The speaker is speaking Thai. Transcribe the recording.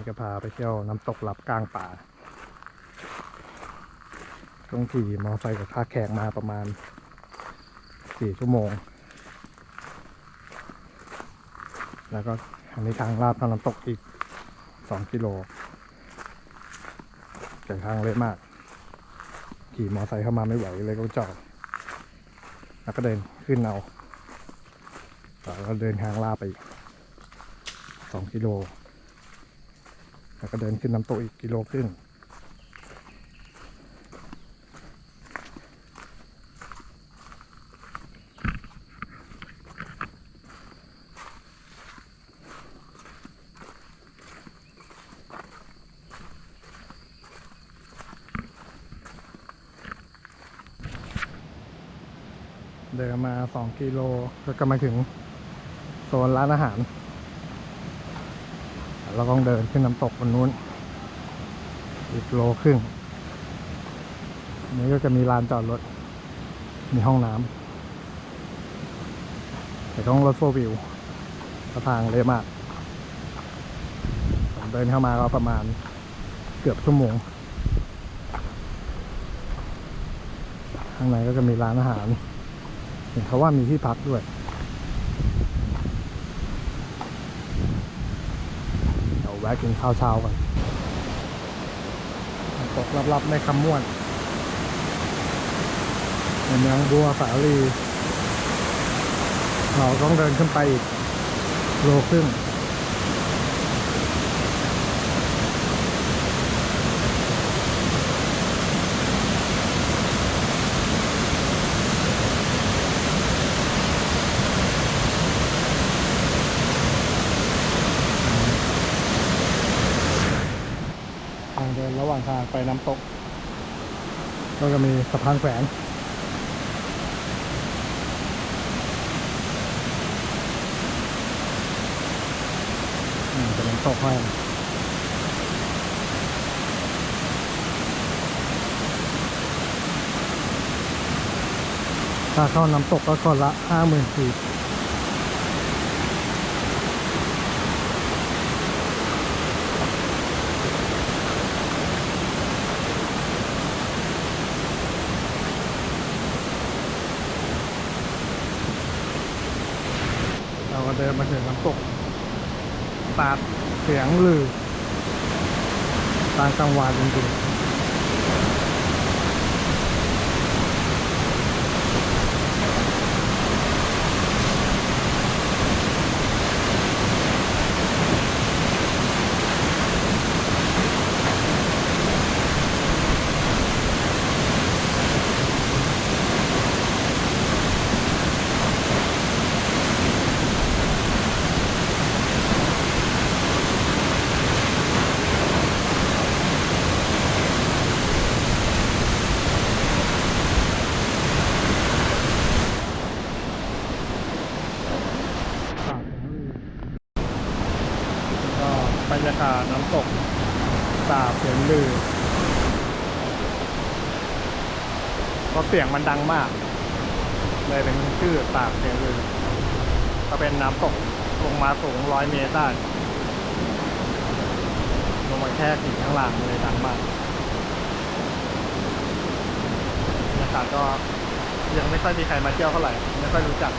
นี่ก็พาไปเที่ยวน้ำตกลับกลางป่าต้องขี่มอเตอร์ไซค์กับค่าแขกมาประมาณสี่ชั่วโมง แล้วก็อันนี้ทางลาดทางน้ำตกอีกสองกิโลแต่ทางเละมาก ขี่มอเตอร์ไซค์เข้ามาไม่ไหวเลยก็จอด แล้วก็เดินขึ้นเอาแล้วก็เดินทางลาดไปอีกสองกิโล แล้วก็เดินขึ้นน้ำตกอีกกิโลครึ่งเดินมาสองกิโลแล้วก็มาถึงโซนร้านอาหาร เราต้องเดินขึ้นน้ำตกบนนู้น อีกโลครึ่งนนี้ก็จะมีลานจอดรถ มีห้องน้ำแต่ต้องรถโฟร์วิวกระทางเละมาก ผมเดินเข้ามาก็ประมาณเกือบชั่วโมง ข้างในก็จะมีร้านอาหาร เห็นเขาว่ามีที่พักด้วย เดี๋ยว แวะกินข้าวเช้ากันตกลับๆในคำม่วนในเมืองบัวสาลีเราต้องเดินขึ้นไปอีกโลครึ่ง ทางทางไปน้ำตก ก็จะมีสะพานแขวนอืมเป็นน้ำตกให้ถ้าเข้าน้ำตกก็คนละห้าหมื่นฟี เราเดินมาถึงน้ำตกตาดเสียงลือตางกลางวานจริงๆ บรรยากาศน้ำตกตาดเสียงลือเพราะเสียงมันดังมาก เลยเป็นชื่อตากเสียงลือ ก็เป็นน้ำตกลงมาสูงร้อยเมตรได้ลงมาแค่ถึงข้างล่างเลยดังมากบรรยากาศก็ยังไม่ค่อยมีใครมาเที่ยวเท่าไหร่ ไม่ค่อยรู้จัก